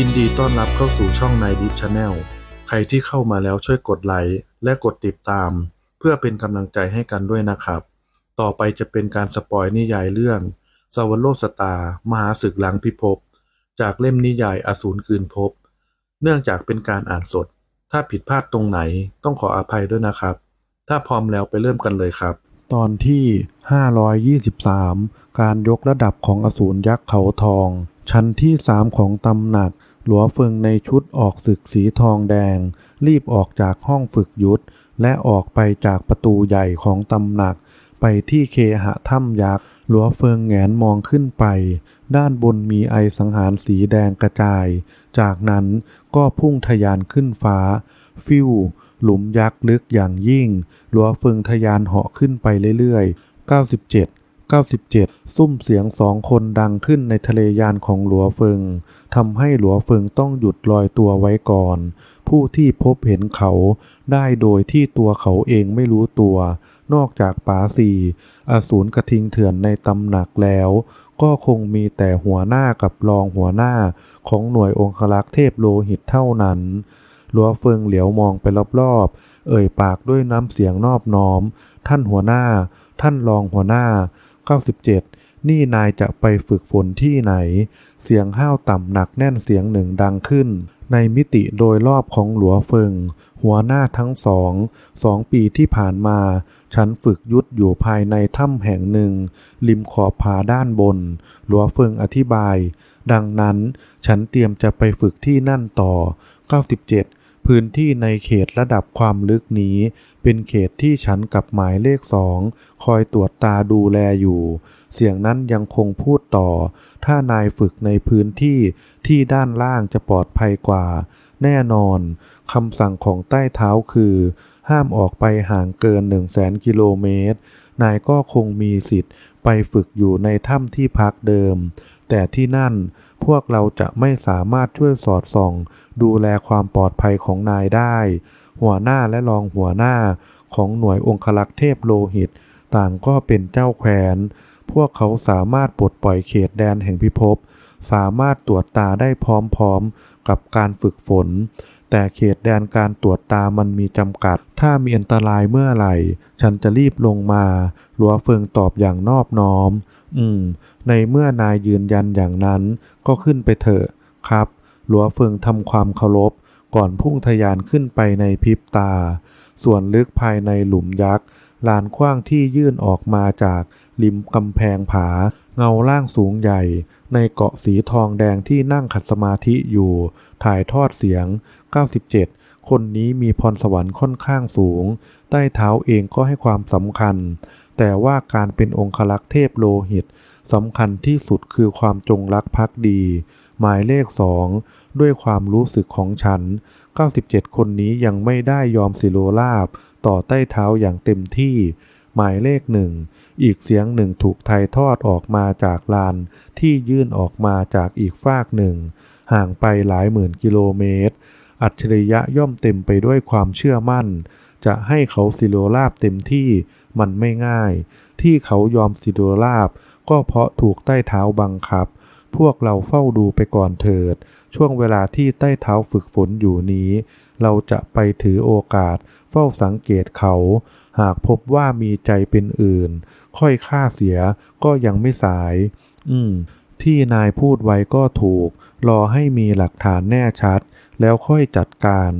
ยินดีต้อนรับเข้าสู่ช่องนายดิฟชาแนลใครที่เข้ามาแล้วช่วยกดไลค์และกดติดตาม เพื่อเป็นกำลังใจให้กันด้วยนะครับ ต่อไปจะเป็นการสปอยนิยายเรื่องสวรรโลสตา มหาศึกหลังพิภพ จากเล่มนิยายอสูรคืนภพ เนื่องจากเป็นการอ่านสด ถ้าผิดพลาดตรงไหนต้องขออภัยด้วยนะครับ ถ้าพร้อมแล้วไปเริ่มกันเลยครับ ตอนที่ 523 การยกระดับของอสูรยักษ์เขาทอง ชั้นที่ 3 ของตำหนัก หลัวเฟิงในชุดออกศึกสีทองแดง รีบออกจากห้องฝึกยุทธและออกไปจากประตูใหญ่ของตำหนัก ไปที่เคหะถ้ำยักษ์หลัวเฟิงแงนมองขึ้นไป ด้านบนมีไอสังหารสีแดงกระจาย จากนั้นก็พุ่งทะยานขึ้นฟ้า ฟิวหลุมยักษ์ลึกอย่างยิ่ง หลัวเฟิงทะยานเหาะขึ้นไปเรื่อยๆ 97 97 ซุ่มเสียงสองคนดังขึ้นในทะเลยานของหลัวเฟิงทำให้หลัวเฟิงต้องหยุดลอยตัวไว้ก่อน ผู้ที่พบเห็นเขาได้โดยที่ตัวเขาเองไม่รู้ตัว นอกจากป๋าสีอสูรกระทิงเถื่อนในตำหนักแล้ว ก็คงมีแต่หัวหน้ากับรองหัวหน้าของหน่วยองครักษ์เทพโลหิตเท่านั้นหลัวเฟิงเหลียวมองไปรอบๆ เอ่ยปากด้วยน้ำเสียงนอบน้อม ท่านหัวหน้า ท่านรองหัวหน้า 97 นี่นายจะไปฝึกฝนที่ไหน เสียงห้าวต่ำหนักแน่นเสียงหนึ่งดังขึ้น ในมิติโดยรอบของหลัวเฟิง หัวหน้าทั้งสอง สองปีที่ผ่านมา ฉันฝึกยุทธอยู่ภายในถ้ำแห่งหนึ่ง ริมขอบผาด้านบน หลัวเฟิงอธิบาย ดังนั้นฉันเตรียมจะไปฝึกที่นั่นต่อ 97 พื้นที่ในเขตระดับความลึกนี้ เป็นเขตที่ฉันกับหมายเลขสองคอยตรวจตาดูแลอยู่ เสียงนั้นยังคงพูดต่อ ถ้านายฝึกในพื้นที่ที่ด้านล่างจะปลอดภัยกว่า แน่นอนคำสั่งของใต้เท้าคือ ห้ามออกไปห่างเกิน1 0 0 0 0 0กิโลเมตรนายก็คงมีสิทธิ์ไปฝึกอยู่ในถ้ำที่พักเดิม แต่ที่นั่นพวกเราจะไม่สามารถช่วยสอดส่อง ดูแลความปลอดภัยของนายได้ หัวหน้าและรองหัวหน้าของหน่วยองคลักษ์เทพโลหิต ต่างก็เป็นเจ้าแคว้นพวกเขาสามารถปลดปล่อยเขตแดนแห่งพิภพสามารถตรวจตาได้พร้อมๆ กับการฝึกฝน แต่เขตแดนการตรวจตามันมีจำกัด ถ้ามีอันตรายเมื่อไหร่ ฉันจะรีบลงมาหลัวเฟิงตอบอย่างนอบน้อม อืม ในเมื่อนายยืนยันอย่างนั้น ก็ขึ้นไปเถอะครับ หลัวเฟิงทำความเคารพ ก่อนพุ่งทะยานขึ้นไปในพริบตา ส่วนลึกภายในหลุมยักษ์ลานกว้างที่ยื่นออกมาจากริมกำแพงผา เงาล่างสูงใหญ่ ในเกาะสีทองแดงที่นั่งขัดสมาธิอยู่ ถ่ายทอดเสียง 97 คนนี้มีพรสวรรค์ค่อนข้างสูง ใต้เท้าเองก็ให้ความสำคัญ แต่ว่าการเป็นองคลักษ์เทพโลหิตสำคัญที่สุดคือความจงรักภักดี หมายเลขสองด้วยความรู้สึกของฉัน 97 คนนี้ยังไม่ได้ยอมสิโลราบต่อใต้เท้าอย่างเต็มที่ หมายเลขหนึ่ง อีกเสียงหนึ่งถูกไทยทอดออกมาจากลาน ที่ยื่นออกมาจากอีกฟากหนึ่ง ห่างไปหลายหมื่นกิโลเมตร อัจฉริยะย่อมเต็มไปด้วยความเชื่อมั่น จะให้เขาสิโลราบเต็มที่มันไม่ง่าย ที่เขายอมสิโลราบก็เพราะถูกใต้เท้าบังคับ พวกเราเฝ้าดูไปก่อนเถิด ช่วงเวลาที่ใต้เท้าฝึกฝนอยู่นี้ เราจะไปถือโอกาส เฝ้าสังเกตเขา หากพบว่ามีใจเป็นอื่น ค่อยฆ่าเสียก็ยังไม่สาย อืม ที่นายพูดไว้ก็ถูก รอให้มีหลักฐานแน่ชัด แล้วค่อยจัดการ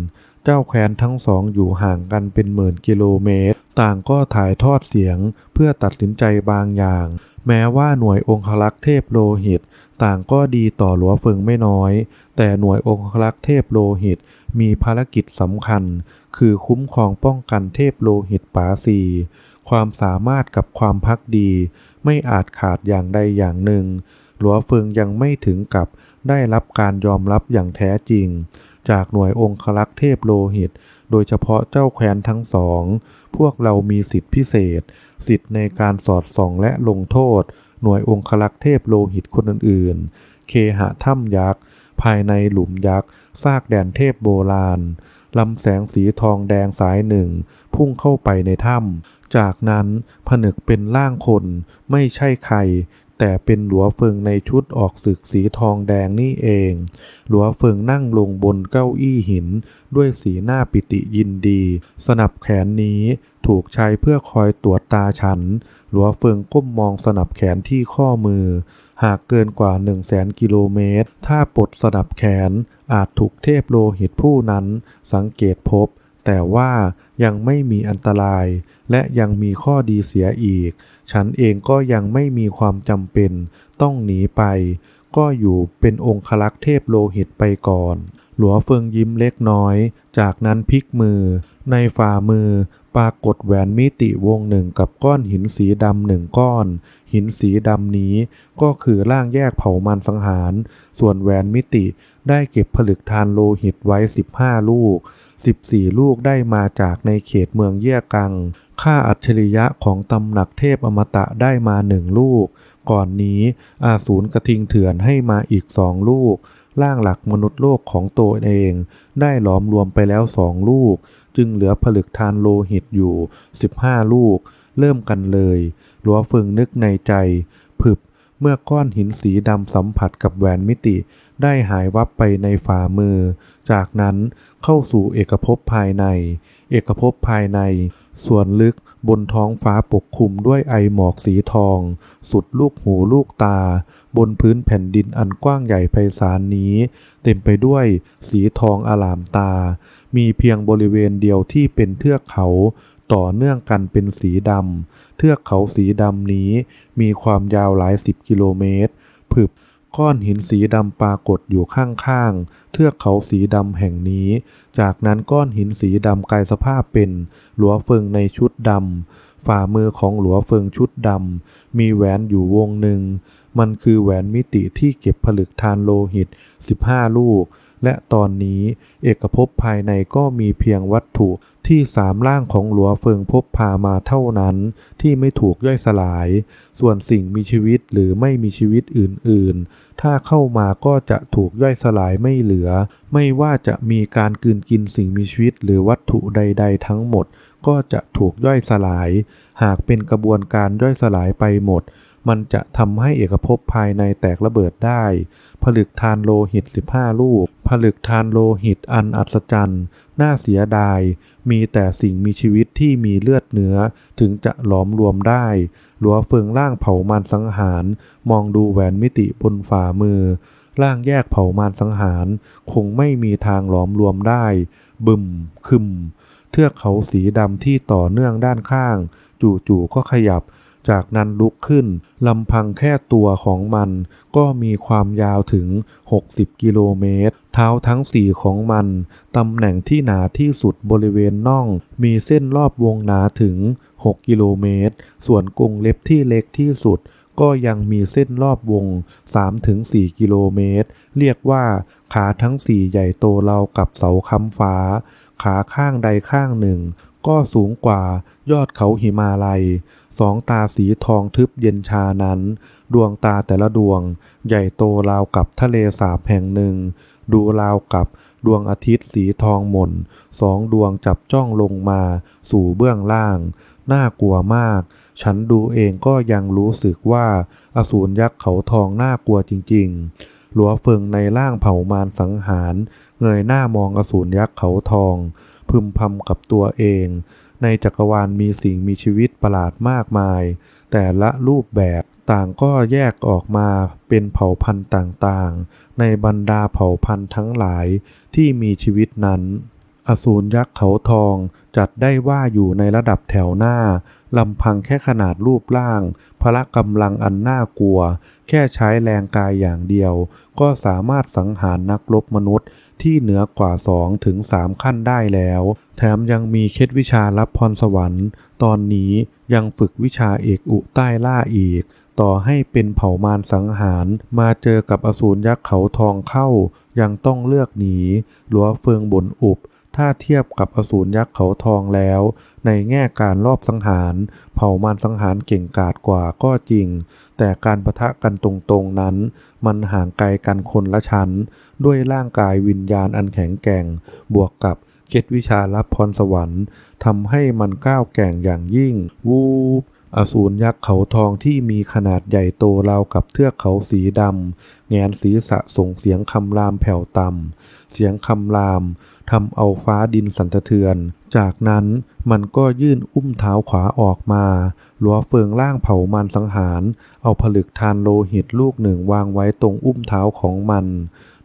เจ้าแคว้นทั้งสองอยู่ห่างกันเป็นหมื่นกิโลเมตร ต่างก็ถ่ายทอดเสียงเพื่อตัดสินใจบางอย่าง แม้ว่าหน่วยองคลักษ์เทพโลหิต ต่างก็ดีต่อหลัวเฟิงไม่น้อย แต่หน่วยองคลักษ์เทพโลหิต มีภารกิจสำคัญ คือคุ้มครองป้องกันเทพโลหิตป๋าซีความสามารถกับความพักดี ไม่อาจขาดอย่างใดอย่างหนึ่ง หลัวเฟิงยังไม่ถึงกับได้รับการยอมรับอย่างแท้จริง จากหน่วยองคลักษ์เทพโลหิต โดยเฉพาะเจ้าแคว้นทั้งสอง พวกเรามีสิทธิพิเศษ สิทธิในการสอดส่องและลงโทษ หน่วยองคลักษ์เทพโลหิตคนอื่นๆ เคหะถ้ำยักษ์ ภายในหลุมยักษ์ซากแดนเทพโบราณลำแสงสีทองแดงสายหนึ่ง พุ่งเข้าไปในถ้ำจากนั้นผนึกเป็นร่างคนไม่ใช่ใคร แต่เป็นหลัวเฟิงในชุดออกศึกสีทองแดงนี่เอง หลัวเฟิงนั่งลงบนเก้าอี้หิน ด้วยสีหน้าปิติยินดี สนับแขนนี้ถูกใช้เพื่อคอยตรวจตาฉัน หลัวเฟิงก้มมองสนับแขนที่ข้อมือ หากเกินกว่า 1 0 0 0 0แสนกิโลเมตร ถ้าปลดสนับแขนอาจถูกเทพโลหิตผู้นั้น สังเกตพบ แต่ว่ายังไม่มีอันตราย และยังมีข้อดีเสียอีก ฉันเองก็ยังไม่มีความจำเป็น ต้องหนีไป ก็อยู่เป็นองคลักษ์เทพโลหิตไปก่อน หลัวเฟิงยิ้มเล็กน้อย จากนั้นพลิกมือ ในฝ่ามือปรากฏแหวนมิติวงหนึ่งกับก้อนหินสีดำหนึ่งก้อน หินสีดำนี้ก็คือร่างแยกเผามันสังหาร ส่วนแหวนมิติได้เก็บผลึกทานโลหิตไว้ 15 ลูก 14 ลูกได้มาจากในเขตเมืองเยี่ยกัง ค่าอัจฉริยะของตำหนักเทพอมตะได้มาหนึ่งลูก ก่อนนี้อาสูรกระทิงเถื่อนให้มาอีกสองลูก ร่างหลักมนุษย์โลกของตัวเอง ได้หลอมรวมไปแล้วสองลูก จึงเหลือผลึกทานโลหิตอยู่ 15 ลูก เริ่มกันเลย หลัวเฟิงนึกในใจผึบ เมื่อก้อนหินสีดำสัมผัสกับแหวนมิติ ได้หายวับไปในฝ่ามือ จากนั้นเข้าสู่เอกภพภายใน เอกภพภายใน ส่วนลึกบนท้องฟ้าปกคลุมด้วยไอหมอกสีทอง สุดลูกหูลูกตา บนพื้นแผ่นดินอันกว้างใหญ่ไพศาลนี้ เต็มไปด้วยสีทองอลามตา มีเพียงบริเวณเดียวที่เป็นเทือกเขา ต่อเนื่องกันเป็นสีดำ เทือกเขาสีดำนี้มีความยาวหลายสิบกิโลเมตร ผึบก้อนหินสีดำปรากฏอยู่ข้างๆ เทือกเขาสีดำแห่งนี้ จากนั้นก้อนหินสีดำกลายสภาพเป็นหลัวเฟิงในชุดดำ ฝ่ามือของหลัวเฟิงชุดดำ มีแหวนอยู่วงหนึ่ง มันคือแหวนมิติที่เก็บผลึกทานโลหิต 15 ลูก และตอนนี้เอกภพภายในก็มีเพียงวัตถุที่สามร่างของหลัวเฟิงพบพามาเท่านั้น ที่ไม่ถูกย่อยสลาย ส่วนสิ่งมีชีวิตหรือไม่มีชีวิตอื่นๆ ถ้าเข้ามาก็จะถูกย่อยสลายไม่เหลือ ไม่ว่าจะมีการกลืนกินสิ่งมีชีวิตหรือวัตถุใด ๆ ทั้งหมด ก็จะถูกย่อยสลาย หากเป็นกระบวนการย่อยสลายไปหมด มันจะทำให้เอกภพภายในแตกระเบิดได้ ผลึกทานโลหิต 15 ลูก ผลึกทานโลหิตอันอัศจรรย์น่าเสียดาย มีแต่สิ่งมีชีวิตที่มีเลือดเนื้อ ถึงจะหลอมรวมได้ หลัวเฟิงร่างเผามันสังหาร มองดูแหวนมิติบนฝ่ามือร่างแยกเผามานสังหาร คงไม่มีทางหลอมรวมได้ บึมคึมเทือกเขาสีดำที่ต่อเนื่องด้านข้าง จู่ๆก็ขยับ จากนั้นลุกขึ้นลำพังแค่ตัวของมันก็มีความยาวถึง 60 กิโลเมตร เท้าทั้งสี่ของมันตำแหน่งที่หนาที่สุดบริเวณน่อง มีเส้นรอบวงหนาถึง 6 กิโลเมตร ส่วนกรงเล็บที่เล็กที่สุดก็ยังมีเส้นรอบวง 3-4 กิโลเมตร เรียกว่าขาทั้งสี่ใหญ่โตเรากับเสาค้ำฟ้า ขาข้างใดข้างหนึ่ง ก็สูงกว่ายอดเขาหิมาลัย สองตาสีทองทึบเย็นชานั้น ดวงตาแต่ละดวง ใหญ่โตราวกับทะเลสาบแห่งหนึ่ง ดูราวกับดวงอาทิตย์สีทองหม่น สองดวงจับจ้องลงมา สู่เบื้องล่าง น่ากลัวมาก ฉันดูเองก็ยังรู้สึกว่า อสูรยักษ์เขาทองน่ากลัวจริง ๆ หลัวเฟิงในร่างเผ่ามารสังหาร เงยหน้ามองอสูรยักษ์เขาทอง พึมพำกับตัวเอง ในจักรวาลมีสิ่งมีชีวิตประหลาดมากมาย แต่ละรูปแบบต่างก็แยกออกมาเป็นเผ่าพันธุ์ต่างๆ ในบรรดาเผ่าพันธุ์ทั้งหลายที่มีชีวิตนั้น อสูรยักษ์เขาทองจัดได้ว่าอยู่ในระดับแถวหน้า ลำพังแค่ขนาดรูปร่าง พละกำลังอันน่ากลัว แค่ใช้แรงกายอย่างเดียว ก็สามารถสังหารนักรบมนุษย์ที่เหนือกว่า2ถึง3ขั้นได้แล้ว แถมยังมีเคล็ดวิชารับพรสวรรค์ ตอนนี้ยังฝึกวิชาเอกอุใต้ล่าอีก ต่อให้เป็นเผ่ามารสังหาร มาเจอกับอสูรยักษ์เขาทองเข้า ยังต้องเลือกหนีหลัวเฟิงบนอุบ ถ้าเทียบกับอสูรยักษ์เขาทองแล้ว ในแง่การรอบสังหาร เผ่ามารสังหารเก่งกาจกว่าก็จริง แต่การประทะกันตรงๆนั้น มันห่างไกลกันคนละชั้น ด้วยร่างกายวิญญาณอันแข็งแกร่ง บวกกับเคล็ดวิชารับพรสวรรค์ทำให้มันก้าวแก่งอย่างยิ่ง วูบอสูรยักษ์เขาทองที่มีขนาดใหญ่โตราวกับเทือกเขาสีดำแงนศีรษะส่งเสียงคำรามแผ่วต่ำเสียงคำราม ทำเอาฟ้าดินสั่นสะเทือน จากนั้นมันก็ยื่นอุ้มเท้าขวาออกมาหลัวเฟิงล่างเผามันสังหาร เอาผลึกทานโลหิตลูกหนึ่งวางไว้ตรงอุ้มเท้าของมัน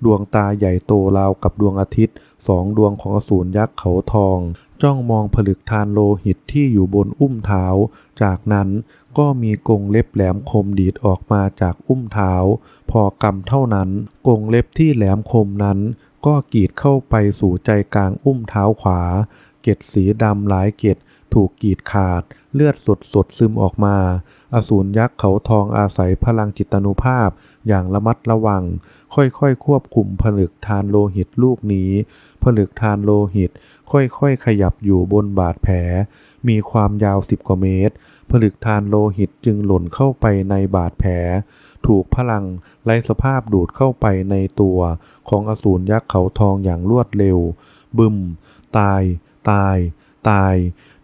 ดวงตาใหญ่โตราวกับดวงอาทิตย์สองดวงของอสูรยักษ์เขาทอง จ้องมองผลึกทานโลหิตที่อยู่บนอุ้มเท้า จากนั้นก็มีกงเล็บแหลมคมดีดออกมาจากอุ้มเท้า พอกำเท่านั้น กงเล็บที่แหลมคมนั้น ก็กีดเข้าไปสู่ใจกลางอุ้มเท้าขวา เกล็ดสีดำหลายเกล็ด ถูกกรีดขาด เลือดสดสดซึมออกมา อสูรยักษ์เขาทองอาศัยพลังจิตานุภาพ อย่างระมัดระวัง ค่อยๆควบคุมผลึกทานโลหิตลูกนี้ ผลึกทานโลหิต ค่อยๆ ขยับอยู่บนบาดแผล มีความยาวสิบกว่าเมตร ผลึกทานโลหิตจึงหล่นเข้าไปในบาดแผล ถูกพลังไร้สภาพดูดเข้าไปในตัวของอสูรยักษ์เขาทองอย่างรวดเร็ว บึม ตาย ตาย ตาย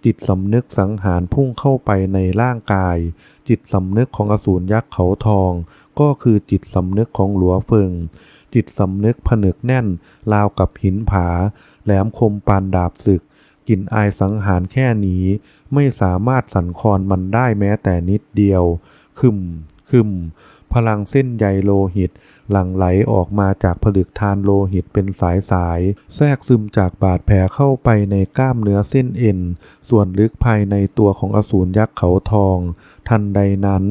จิตสำนึกสังหารพุ่งเข้าไปในร่างกาย จิตสำนึกของอสูรยักษ์เขาทอง ก็คือจิตสำนึกของหลัวเฟิง จิตสำนึกผนึกแน่น ราวกับหินผา แหลมคมปานดาบศึกกลิ่นอายสังหารแค่นี้ ไม่สามารถสั่นคลอนมันได้แม้แต่นิดเดียว คึมคึมพลังเส้นใยโลหิต หลั่งไหลออกมาจากผลึกทานโลหิตเป็นสายสาย แทรกซึมจากบาดแผลเข้าไปในกล้ามเนื้อเส้นเอ็น ส่วนลึกภายในตัวของอสูรยักษ์เขาทอง ทันใดนั้น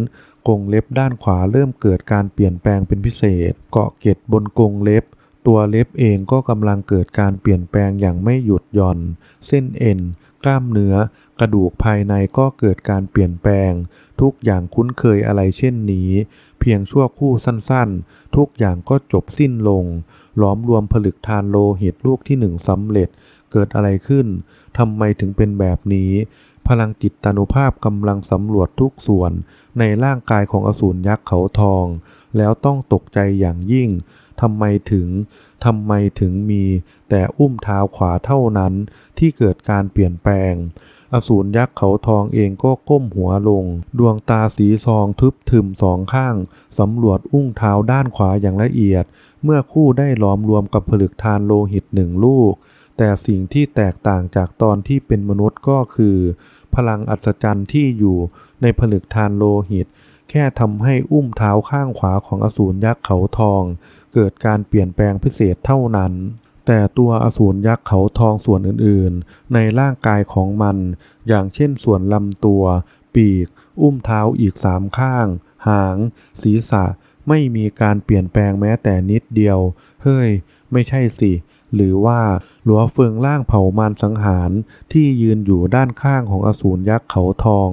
กรงเล็บด้านขวาเริ่มเกิดการเปลี่ยนแปลงเป็นพิเศษ เกาะเกล็ดบนกรงเล็บ ตัวเล็บเองก็กำลังเกิดการเปลี่ยนแปลงอย่างไม่หยุดหย่อน เส้นเอ็น กล้ามเนื้อ กระดูกภายในก็เกิดการเปลี่ยนแปลง ทุกอย่างคุ้นเคยอะไรเช่นนี้ เพียงชั่วคู่สั้นๆ ทุกอย่างก็จบสิ้นลงล้อมรวมผลึกทานโลหิตลูกที่หนึ่งสำเร็จ เกิดอะไรขึ้นทำไมถึงเป็นแบบนี้ พลังจิตตานุภาพกำลังสำรวจทุกส่วน ในร่างกายของอสูรยักษ์เขาทอง แล้วต้องตกใจอย่างยิ่ง ทำไมถึงทำไมถึงมีแต่อุ้มเท้าขวาเท่านั้นที่เกิดการเปลี่ยนแปลง อสูรยักษ์เขาทองเองก็ก้มหัวลง ดวงตาสีซองทึบทึมสองข้างสำรวจอุ้งเท้าด้านขวาอย่างละเอียด เมื่อคู่ได้ล้อมรวมกับผลึกทานโลหิตหนึ่งลูก แต่สิ่งที่แตกต่างจากตอนที่เป็นมนุษย์ก็คือ พลังอัศจรรย์ที่อยู่ในผลึกทานโลหิต แค่ทำให้อุ้มเท้าข้างขวาของอสูรยักษ์เขาทอง เกิดการเปลี่ยนแปลงพิเศษเท่านั้น แต่ตัวอสูรยักษ์เขาทองส่วนอื่นๆ ในร่างกายของมัน อย่างเช่นส่วนลำตัว ปีก อุ้มเท้าอีกสามข้าง หาง ศีรษะ ไม่มีการเปลี่ยนแปลงแม้แต่นิดเดียว เฮ้ย ไม่ใช่สิหรือว่าหลัวเฟิงล่างเผามารสังหารที่ยืนอยู่ด้านข้างของอสูรยักษ์เขาทอง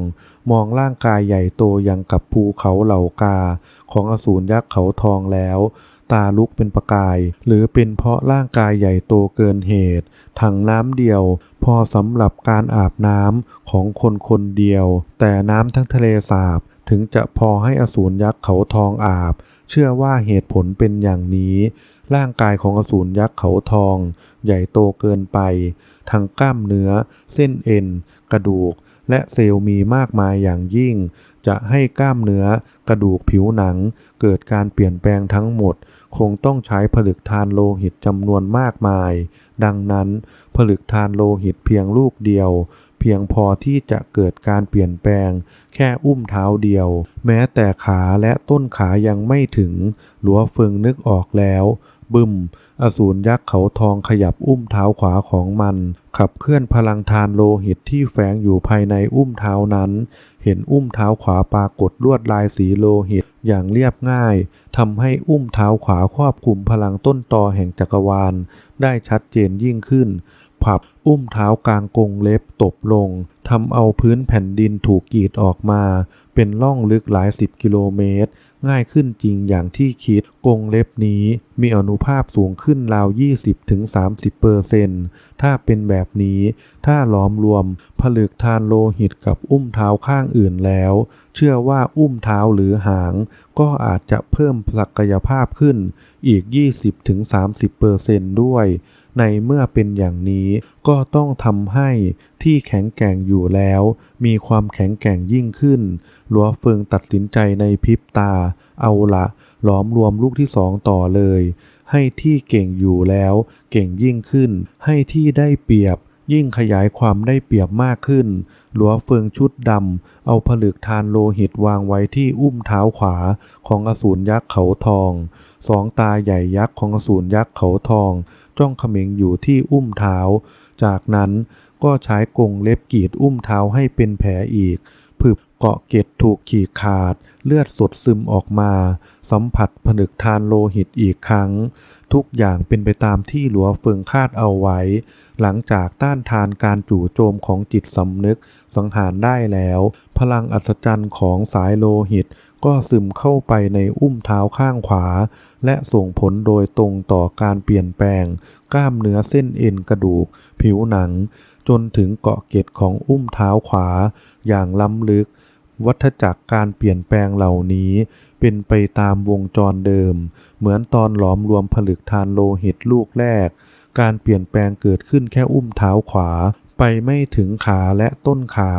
มองร่างกายใหญ่โตอย่างกับภูเขาเหล่ากา ของอสูรยักษ์เขาทองแล้ว ตาลุกเป็นประกาย หรือเป็นเพราะร่างกายใหญ่โตเกินเหตุ ถังน้ำเดียว พอสำหรับการอาบน้ำของคนคนเดียว แต่น้ำทั้งทะเลสาบถึงจะพอให้อสูรยักษ์เขาทองอาบ เชื่อว่าเหตุผลเป็นอย่างนี้ ร่างกายของอสูรยักษ์เขาทอง ใหญ่โตเกินไป ทั้งกล้ามเนื้อ เส้นเอ็น กระดูก และเซลล์มีมากมายอย่างยิ่ง จะให้กล้ามเนื้อ กระดูกผิวหนัง เกิดการเปลี่ยนแปลงทั้งหมด คงต้องใช้ผลึกทานโลหิตจำนวนมากมาย ดังนั้น ผลึกทานโลหิตเพียงลูกเดียว เพียงพอที่จะเกิดการเปลี่ยนแปลง แค่อุ้มเท้าเดียว แม้แต่ขาและต้นขายังไม่ถึง หลัวเฟิงนึกออกแล้ว บึมอสูรยักษ์เขาทองขยับอุ้มเท้าขวาของมัน ขับเคลื่อนพลังทานโลหิตที่แฝงอยู่ภายในอุ้มเท้านั้น เห็นอุ้มเท้าขวาปรากฏลวดลายสีโลหิตอย่างเรียบง่ายทำให้อุ้มเท้าขวาครอบคลุมพลังต้นตอแห่งจักรวาล ได้ชัดเจนยิ่งขึ้นผับอุ้มเท้ากลางกรงเล็บตบลงทำเอาพื้นแผ่นดินถูกกีดออกมา เป็นล่องลึกหลายสิบกิโลเมตร ง่ายขึ้นจริงอย่างที่คิด กงเล็บนี้มีอนุภาพสูงขึ้นราว 20-30%เปอร์เซนถ้าเป็นแบบนี้ ถ้าล้อมรวม ผลึกทานโลหิตกับอุ้มเท้าข้างอื่นแล้ว เชื่อว่าอุ้มเท้าหรือหาง ก็อาจจะเพิ่มศักยภาพขึ้นอีก 20-30%เปอร์เซนด้วย ในเมื่อเป็นอย่างนี้ก็ต้องทำให้ที่แข็งแกร่งอยู่แล้ว มีความแข็งแกร่งยิ่งขึ้น หลัวเฟิงตัดสินใจในพริบตา เอาละหลอมรวมลูกที่สองต่อเลย ให้ที่เก่งอยู่แล้ว เก่งยิ่งขึ้น ให้ที่ได้เปรียบ ยิ่งขยายความได้เปรียบมากขึ้น หลัวเฟิงชุดดำ เอาผลึกทานโลหิตวางไว้ที่อุ้มเท้าขวาของอสูรยักษ์เขาทอง สองตาใหญ่ยักษ์ของอสูรยักษ์เขาทอง จ้องเขม็งอยู่ที่อุ้มเท้า จากนั้นก็ใช้กงเล็บกรีดอุ้มเท้าให้เป็นแผลอีกผึบเกาะเกล็ดถูกขีดขาด เลือดสดซึมออกมา สัมผัสผนึกทานโลหิตอีกครั้ง ทุกอย่างเป็นไปตามที่หลัวเฟิงคาดเอาไว้ หลังจากต้านทานการจู่โจมของจิตสำนึกสังหารได้แล้ว พลังอัศจรรย์ของสายโลหิตก็ซึมเข้าไปในอุ้มเท้าข้างขวา และส่งผลโดยตรงต่อการเปลี่ยนแปลง กล้ามเนื้อเส้นเอ็นกระดูก ผิวหนัง จนถึงเกาะเกล็ดของอุ้มเท้าขวา อย่างล้ำลึก วัฏจักรการเปลี่ยนแปลงเหล่านี้ เป็นไปตามวงจรเดิม เหมือนตอนหลอมรวมผลึกทานโลหิตลูกแรก การเปลี่ยนแปลงเกิดขึ้นแค่อุ้มเท้าขวา ไปไม่ถึงขาและต้นขา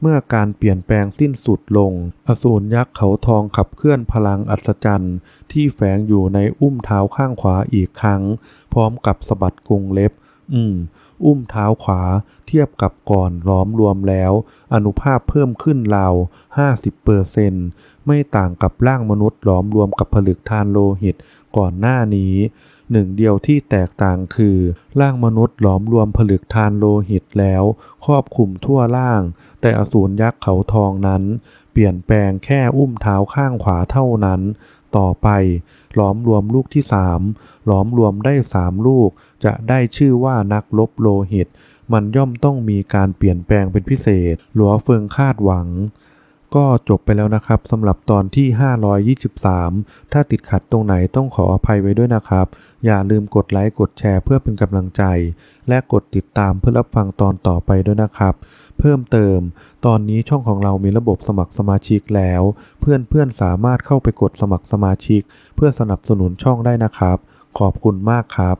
เมื่อการเปลี่ยนแปลงสิ้นสุดลง อสูรยักษ์เขาทองขับเคลื่อนพลังอัศจรรย์ ที่แฝงอยู่ในอุ้มเท้าข้างขวาอีกครั้ง พร้อมกับสะบัดกรงเล็บ อืม อุ้มเท้าขวา เทียบกับก่อนล้อมรวมแล้ว อนุภาพเพิ่มขึ้นราว50เปอร์เซนไม่ต่างกับร่างมนุษย์ล้อมรวมกับผลึกทานโลหิตก่อนหน้านี้ หนึ่งเดียวที่แตกต่างคือ ร่างมนุษย์หลอมรวมผลึกทานโลหิตแล้ว ครอบคลุมทั่วร่าง แต่อสูรยักษ์เขาทองนั้น เปลี่ยนแปลงแค่อุ้มเท้าข้างขวาเท่านั้น ต่อไป ลอมรวมลูกที่สามหลอมรวมได้สามลูก จะได้ชื่อว่านักลบโลหิต มันย่อมต้องมีการเปลี่ยนแปลงเป็นพิเศษ หลัวเฟิงคาดหวัง ก็จบไปแล้วนะครับสำหรับตอนที่ 523 ถ้าติดขัดตรงไหนต้องขออภัยไว้ด้วยนะครับ อย่าลืมกดไลค์กดแชร์เพื่อเป็นกำลังใจ และกดติดตามเพื่อรับฟังตอนต่อไปด้วยนะครับ เพิ่มเติม ตอนนี้ช่องของเรามีระบบสมัครสมาชิกแล้ว เพื่อนๆสามารถเข้าไปกดสมัครสมาชิก เพื่อสนับสนุนช่องได้นะครับ ขอบคุณมากครับ